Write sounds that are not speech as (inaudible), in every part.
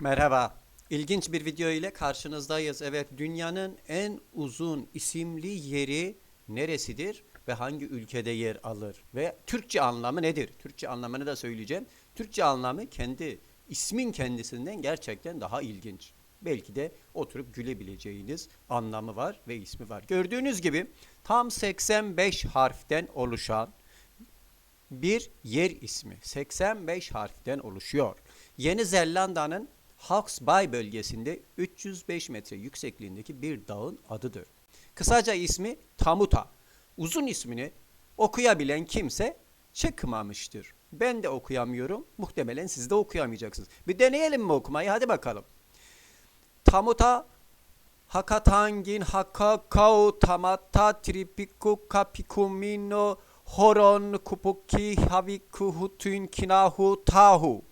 Merhaba. İlginç bir video ile karşınızdayız. Evet, dünyanın en uzun isimli yeri neresidir ve hangi ülkede yer alır? Ve Türkçe anlamı nedir? Türkçe anlamını da söyleyeceğim. Türkçe anlamı kendi ismin kendisinden gerçekten daha ilginç. Belki de oturup gülebileceğiniz anlamı var ve ismi var. Gördüğünüz gibi tam 85 harften oluşan bir yer ismi 85 harften oluşuyor. Yeni Zelanda'nın Hawke's Bay bölgesinde 305 metre yüksekliğindeki bir dağın adıdır. Kısaca ismi Tamuta. Uzun ismini okuyabilen kimse çıkmamıştır. Ben de okuyamıyorum. Muhtemelen siz de okuyamayacaksınız. Bir deneyelim mi okumayı? Hadi bakalım. Tamuta Hakatangin hakakao tamata tripiku kapikumino horon kupuki haviku hutun kinahu tahu.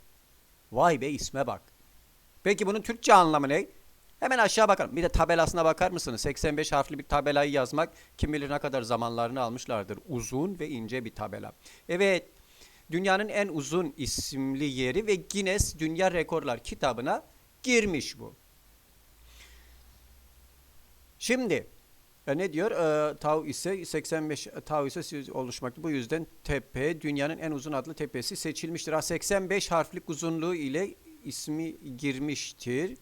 Vay be isme bak. Peki bunun Türkçe anlamı ne? Hemen aşağı bakalım. Bir de tabelasına bakar mısınız? 85 harfli bir tabelayı yazmak kim bilir ne kadar zamanlarını almışlardır. Uzun ve ince bir tabela. Evet, dünyanın en uzun isimli yeri ve Guinness Dünya Rekorlar kitabına girmiş bu. Şimdi e, ne diyor? E, Tau ise 85 Tau ise oluşmakta. Bu yüzden tepe dünyanın en uzun adlı tepesi seçilmiştir. Ha 85 harflik uzunluğu ile ismi girmiştir.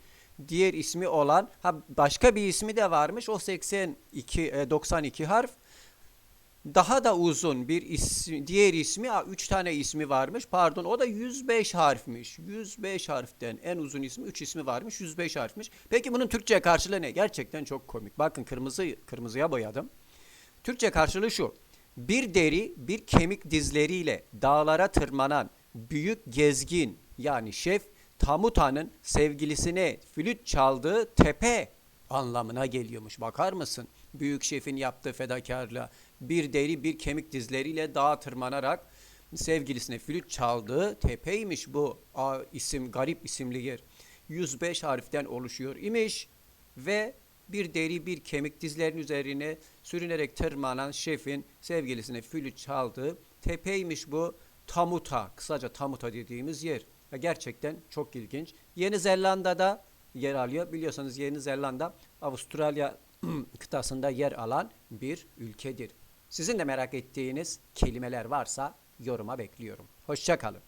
Diğer ismi olan ha başka bir ismi de varmış. O 82 e, 92 harf. Daha da uzun bir isim, diğer ismi, 3 tane ismi varmış. Pardon o da 105 harfmiş. 105 harften en uzun ismi 3 ismi varmış. 105 harfmiş. Peki bunun Türkçe karşılığı ne? Gerçekten çok komik. Bakın kırmızı kırmızıya boyadım. Türkçe karşılığı şu. Bir deri, bir kemik dizleriyle dağlara tırmanan büyük gezgin yani şef Tamuta'nın sevgilisine flüt çaldığı tepe anlamına geliyormuş. Bakar mısın? Büyük şefin yaptığı fedakarlığa bir deri bir kemik dizleriyle dağa tırmanarak sevgilisine flüt çaldığı tepeymiş bu A, isim garip isimli yer. 105 harften oluşuyor imiş ve bir deri bir kemik dizlerin üzerine sürünerek tırmanan şefin sevgilisine flüt çaldığı tepeymiş bu Tamuta kısaca Tamuta dediğimiz yer. Ya gerçekten çok ilginç. Yeni Zelanda'da yer alıyor. Biliyorsanız Yeni Zelanda Avustralya (clears throat) kıtasında yer alan bir ülkedir. Sizin de merak ettiğiniz kelimeler varsa yoruma bekliyorum. Hoşçakalın.